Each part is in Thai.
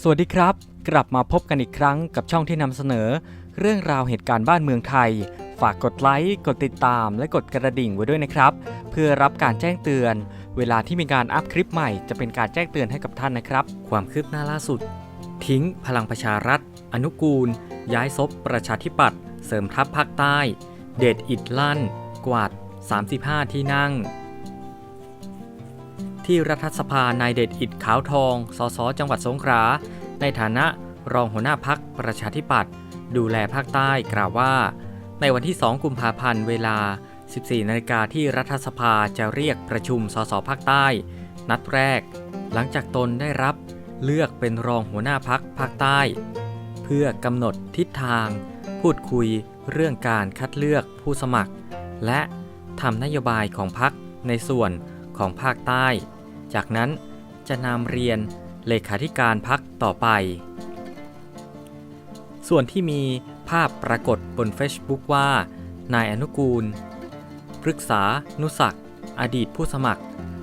สวัสดีครับ กลับมาพบกันอีกครั้งกับช่องที่นำเสนอ เรื่องราวเหตุการณ์บ้านเมืองไทย ฝากกดไลค์กดติดตาม และกดกระดิ่งไว้ด้วยนะครับ เพื่อรับการแจ้งเตือน เวลาที่มีการอัพคลิปใหม่จะเป็นการแจ้งเตือนให้กับท่านนะครับ ความคืบหน้าล่าสุด ทิ้งพลังประชารัฐ อนุกูล ย้ายซบประชาธิปัตย์เสริมทัพภาคใต้ เดชอิดลั่น กวาด 35 ที่นั่ง ที่รัฐสภานายเดชอิดขาวทอง สสจังหวัดสงขลา ในฐานะรองหัวหน้าพักประชาธิปัตย์ดูแลภาคใต้กล่าวว่า ในวันที่ 2 กุมภาพันธ์เวลา 14 นาฬิกาที่รัฐสภาจะเรียกประชุมสสภาคใต้ นัดแรก หลังจากตนได้รับเลือกเป็นรองหัวหน้าพักภาคใต้ เพื่อกำหนดทิศทาง พูดคุยเรื่องการคัดเลือกผู้สมัคร และทำนโยบายของพักในส่วน ของภาคใต้ จากนั้นจะนำเรียนเลขาธิการพักต่อไป ส่วนที่มีภาพปรากฏบน Facebook ว่า นายอนุกูลพฤกษา นุศักอดีตผู้สมัคร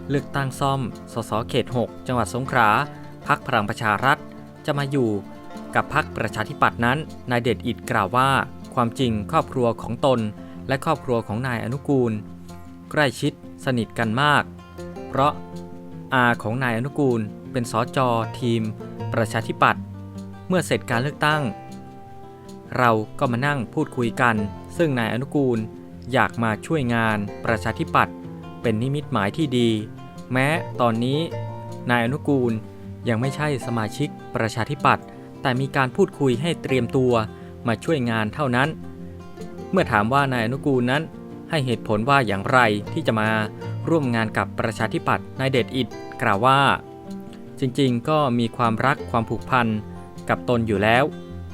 เลือกตั้งซ่อม สสเขต 6 จังหวัดสงขลาพักพลังประชารัฐ จะมาอยู่กับพักประชาธิปัตย์นั้น นายเดชอิดกล่าวว่า ความจริงครอบครัวของตน และครอบครัวของนายอนุกูล ใกล้ชิดสนิทกันมาก เพราะอาของนายอนุกูลเป็นสจทีม ประชาธิปัตย์เมื่อเสร็จการเลือกตั้ง เราก็มานั่งพูดคุยกัน ซึ่งนายอนุกูลอยากมาช่วยงานประชาธิปัตย์เป็นนิมิตหมายที่ดี แม้ตอนนี้ นายอนุกูลยังไม่ใช่สมาชิกประชาธิปัตย์แต่มีการพูดคุยให้เตรียมตัวมาช่วยงานเท่านั้น เมื่อถามว่านายอนุกูลนั้นให้เหตุผลว่าอย่างไรที่จะมา ร่วมงานกับประชาธิปัตย์นายเดชอิดกล่าวว่า จริงๆ ก็มีความรักความผูกพันกับตนอยู่แล้ว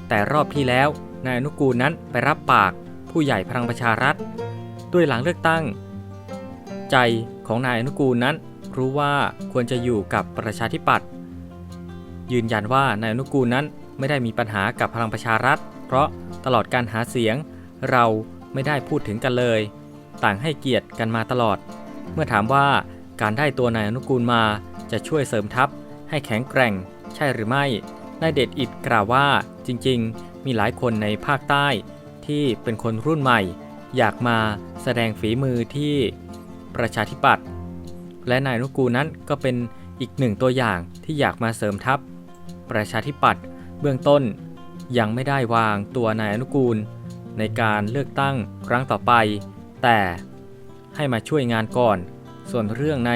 แต่รอบที่แล้วนายอนุกูลนั้นไปรับปากผู้ใหญ่พลังประชารัฐ ด้วยหลังเลือกตั้ง ใจของนายอนุกูลนั้นรู้ว่าควรจะอยู่กับประชาธิปัตย์ยืนยันว่านายอนุกูลนั้นไม่ได้มีปัญหากับพลังประชารัฐ เพราะตลอดการหาเสียง เราไม่ได้พูดถึงกันเลย ต่างให้เกียรติกันมาตลอด เมื่อถามว่าการได้ตัวนายอนุกูลมาจะช่วยเสริมทัพให้แข็งแกร่ง ใช่หรือไม่ นายเดชอิดกล่าวว่าจริงๆ มีหลายคนในภาคใต้ ที่เป็นคนรุ่นใหม่ อยากมาแสดงฝีมือที่ประชาธิปัตย์และนายอนุกูลนั้นก็เป็นอีกหนึ่งตัวอย่างที่อยากมาเสริมทัพ ประชาธิปัตย์เบื้องต้นยังไม่ได้วางตัวนายอนุกูล ในการเลือกตั้งครั้งต่อไป แต่ ให้มาช่วยงานก่อน ส่วนเรื่องใน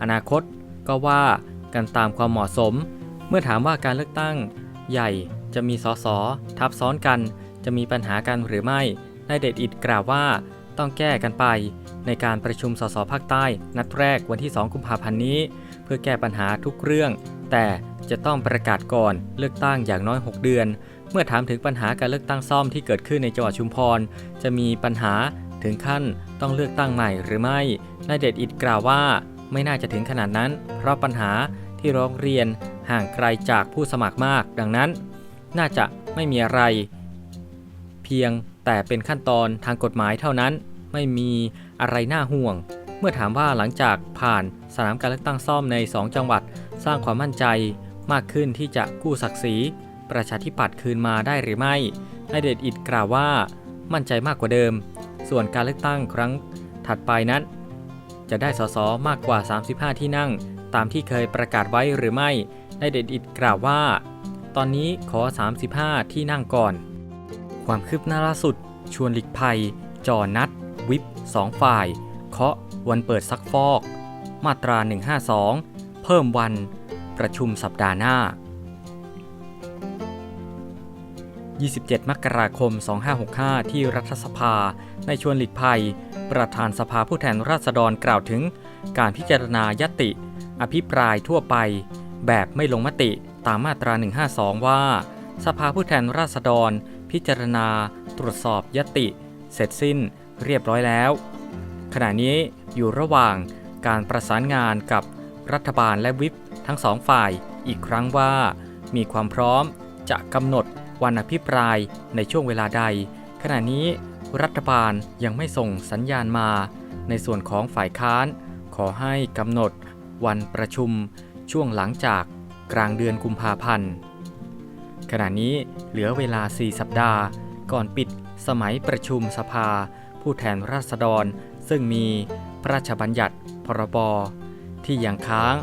อนาคตก็ว่ากันตามความเหมาะสม เมื่อถามว่าการเลือกตั้ง ใหญ่จะมีสสทับซ้อนกัน จะมีปัญหากันหรือไม่นายเดชอิดกล่าวว่าต้องแก้กันไป ในการประชุมสสภาคใต้ นัดแรกวันที่ 2 กุมภาพันธ์นี้ เพื่อแก้ปัญหาทุกเรื่อง แต่จะต้องประกาศก่อนเลือกตั้งอย่างน้อย 6 เดือน เมื่อถามถึงปัญหาการเลือกตั้งซ่อมที่เกิดขึ้นในจังหวัดชุมพร จะมีปัญหา ถึงขั้นต้องเลือกตั้งใหม่หรือไม่ นายเดชอิดกล่าวว่า ไม่น่าจะถึงขนาดนั้น เพราะปัญหาที่ร้องเรียนห่างไกลจากผู้สมัครมาก ดังนั้น น่าจะไม่มีอะไร เพียงแต่เป็นขั้นตอนทางกฎหมายเท่านั้น ไม่มีอะไรน่าห่วง เมื่อถามว่าหลังจากผ่านสนามการเลือกตั้งซ่อมใน 2 จังหวัด สร้างความมั่นใจมากขึ้นที่จะกู้ศักดิ์ศรีประชาธิปัตย์คืนมาได้หรือไม่นายเดชอิดกล่าวว่า มั่นใจมากกว่าเดิม ส่วนการเลือกตั้งครั้งถัดไปนั้น จะได้สสมากกว่า 35 ที่นั่ง ตามที่เคยประกาศไว้หรือไม่นายเดชอิดกล่าวว่า ตอนนี้ขอ 35 ที่นั่งก่อน ความคืบหน้าล่าสุด ชวนหลีกภัยจอนัด วิป2ฝ่าย เคาะวันเปิดซักฟอก มาตรา 152 เพิ่มวัน ประชุมสัปดาห์หน้า 27 มกราคม 2565 ที่รัฐสภา ในชวนหลีกภัย ประธานสภาผู้แทนราษฎรกล่าวถึง การพิจารณายติ อภิปรายทั่วไป แบบไม่ลงมติตามมาตรา 152 ว่า สภาผู้แทนราษฎร พิจารณา ตรวจสอบยติ เสร็จสิ้น เรียบร้อยแล้ว ขณะนี้อยู่ระหว่างการประสานงานกับรัฐบาลและวิปทั้งสองฝ่ายอีกครั้งว่า มีความพร้อมจะกำหนดวันอภิปรายในช่วงเวลาใด ขณะนี้ รัฐบาลยังไม่ส่งสัญญาณมา ในส่วนของฝ่ายค้าน ขอให้กำหนด วันประชุม ช่วงหลังจากกลางเดือนกุมภาพันธ์ขณะนี้เหลือเวลา 4 สัปดาห์ ก่อนปิดสมัยประชุมสภา ผู้แทนราษฎร ซึ่งมีพระราชบัญญัติ พรบ ที่ยังค้าง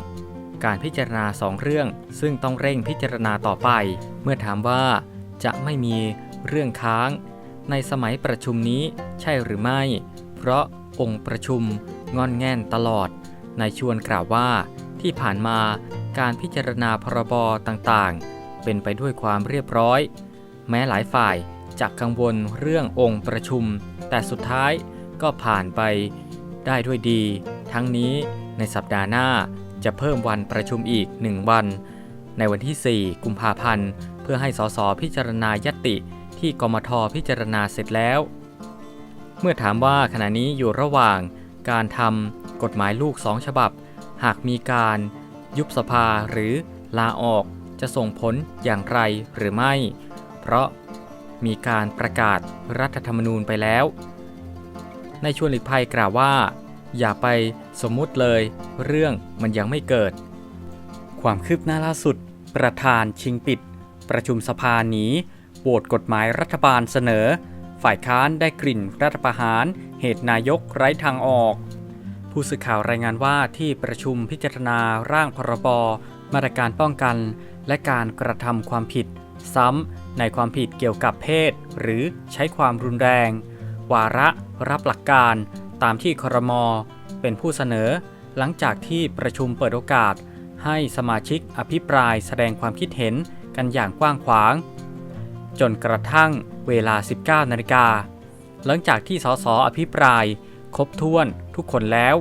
การพิจารณาสองเรื่อง ซึ่งต้องเร่งพิจารณาต่อไป เมื่อถามว่าจะไม่มีเรื่องค้าง ในสมัยประชุมนี้ใช่หรือไม่ เพราะองค์ประชุมงอนแง่นตลอด นายชวนกล่าวว่า ที่ผ่านมาการพิจารณาพรบต่างๆ เป็นไปด้วยความเรียบร้อย แม้หลายฝ่ายจะกังวลเรื่ององค์ประชุม แต่สุดท้ายก็ผ่านไปได้ด้วยดี ทั้งนี้ในสัปดาห์หน้าจะเพิ่มวันประชุมอีก 1 วัน ในวันที่ 4 กุมภาพันธ์ เพื่อให้สสพิจารณายตติ ที่กมทพิจารณาเสร็จแล้ว เมื่อถามว่าขณะนี้อยู่ระหว่างการทำกฎหมายลูกสองฉบับ หากมีการยุบสภาหรือลาออกจะส่งผลอย่างไรหรือไม่ เพราะมีการประกาศรัฐธรรมนูญไปแล้ว ในชวนหลีกภัยกล่าวว่า อย่าไปสมมุติเลยเรื่องมันยังไม่เกิด ความคืบหน้าล่าสุด ประธานชิงปิด ประชุมสภาหนี โหวตกฎหมายรัฐบาลเสนอ ฝ่ายค้านได้กลิ่นรัฐประหาร เหตุนายกไร้ทางออก ผู้สื่อข่าวรายงานว่าที่ประชุมพิจารณาร่างพรบมาตรการป้องกัน และการกระทำความผิด ซ้ำในความผิดเกี่ยวกับเพศ หรือใช้ความรุนแรง วาระรับหลักการตามที่ครม เป็นผู้เสนอ หลังจากที่ประชุมเปิดโอกาส ให้สมาชิกอภิปรายแสดงความคิดเห็นกันอย่างกว้างขวาง จนกระทั่งเวลา 19 นาฬิกา หลังจากที่สสอภิปราย ครบถ้วนทุกคนแล้ว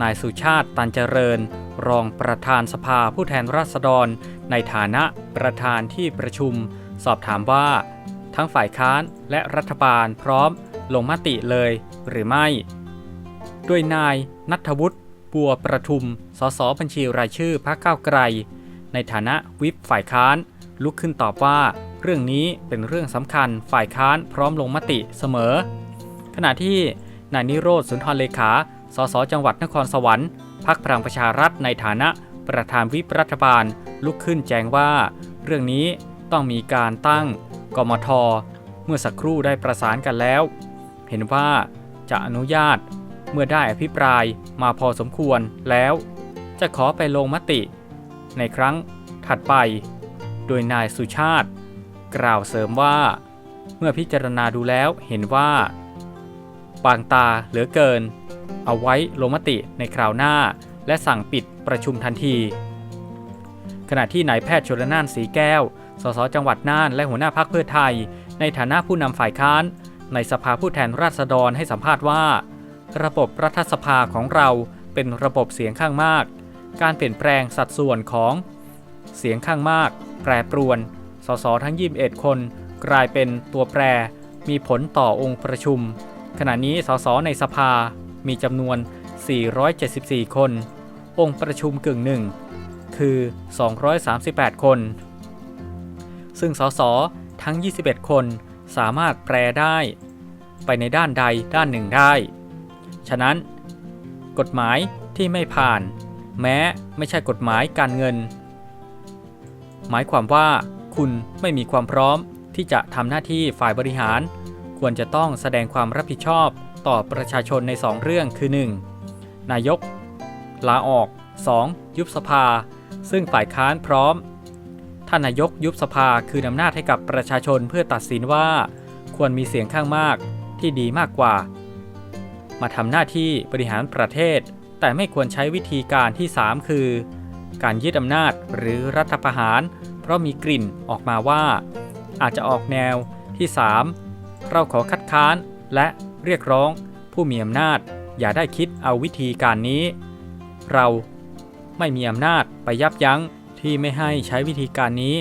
นายสุชาติตันเจริญ รองประธานสภาผู้แทนราษฎร ในฐานะประธานที่ประชุม สอบถามว่า ทั้งฝ่ายค้านและรัฐบาลพร้อมลงมติเลยหรือไม่ ด้วยนายนัทวุฒิบัวประทุม สสบัญชีรายชื่อพรรคก้าวไกล ในฐานะวิปฝ่ายค้าน ลุกขึ้นตอบว่า เรื่องนี้เป็นเรื่องสำคัญฝ่ายค้านพร้อมลงมติเสมอ ขณะที่นายนิโรธสุนทรเลขา สสจังหวัดนครสวรรค์พักพลังประชารัฐในฐานะประธานวิปรัฐบาลลุกขึ้นแจ้งว่า เรื่องนี้ต้องมีการตั้งกมท เมื่อสักครู่ได้ประสานกันแล้ว เห็นว่าจะอนุญาตเมื่อได้อภิปรายมาพอสมควรแล้ว จะขอไปลงมติ ในครั้งถัดไป โดยนายสุชาติ กล่าวเสริมว่า เมื่อพิจารณาดูแล้วเห็นว่าบางตาเหลือเกิน เอาไว้ลงมติในคราวหน้า และสั่งปิดประชุมทันที ขณะที่นายแพทย์ชลนานสีแก้ว สสจังหวัดน่านและหัวหน้าพักเพื่อไทย ในฐานะผู้นำฝ่ายค้าน ในสภาผู้แทนราษฎรให้สัมภาษณ์ว่า ระบบรัฐสภาของเราเป็นระบบเสียงข้างมาก การเปลี่ยนแปลงสัดส่วนของเสียงข้างมาก แปรปรวน สสทั้ง 21 คน กลายเป็นตัวแปร มีผลต่อองค์ประชุม ขณะนี้สสในสภามีจำนวน 474 คน องค์ประชุมกึ่งหนึ่งคือ 238 คน ซึ่งสสทั้ง 21 คนสามารถแปลได้ ไปในด้านใดด้านหนึ่งได้ ฉะนั้น กฎหมายที่ไม่ผ่าน แม้ไม่ใช่กฎหมายการเงิน หมายความว่า คุณไม่มีความพร้อม ที่จะทำหน้าที่ฝ่ายบริหาร ควรจะต้องแสดงความรับผิดชอบต่อประชาชนใน 2 เรื่องคือ 1. นายก ลาออก 2. ยุบสภา ซึ่งฝ่ายค้านพร้อม ท่านนายกยุบสภาคืนอำนาจให้กับประชาชนเพื่อตัดสินว่า ควรมีเสียงข้างมากที่ดีมากกว่า มาทำหน้าที่บริหารประเทศ แต่ไม่ควรใช้วิธีการที่ 3 คือ การยึดอำนาจหรือรัฐประหาร เพราะมีกลิ่นออกมาว่า อาจจะออกแนวที่ 3 เราขอคัดค้านและเรียกร้องผู้มีอำนาจ อย่าได้คิดเอาวิธีการนี้ เราไม่มีอำนาจไปยับยั้งที่ไม่ให้ใช้วิธีการนี้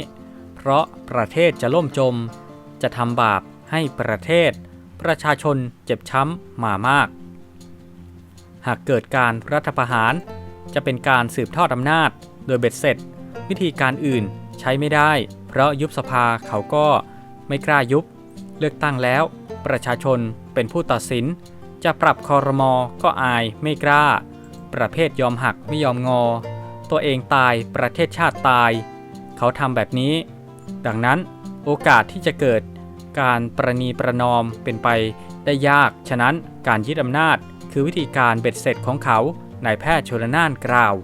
เพราะประเทศจะล่มจม จะทำบาปให้ประเทศ ประชาชนเจ็บช้ำมามาก หากเกิดการรัฐประหาร จะเป็นการสืบทอดอำนาจ โดยเบ็ดเสร็จ วิธีการอื่น ใช้ไม่ได้ เพราะยุบสภาเขาก็ไม่กล้ายุบ เลือกตั้งแล้ว ประชาชนเป็นผู้ตัดสิน จะปรับคอรมอก็อายไม่กล้า ประเภทยอมหักไม่ยอมงอ ตัวเองตายประเทศชาติตาย เขาทำแบบนี้ ดังนั้นโอกาสที่จะเกิดการประนีประนอมเป็นไปได้ยาก ฉะนั้นการยึดอำนาจ คือวิธีการเบ็ดเสร็จของเขานายแพทย์ชลนานกล่าว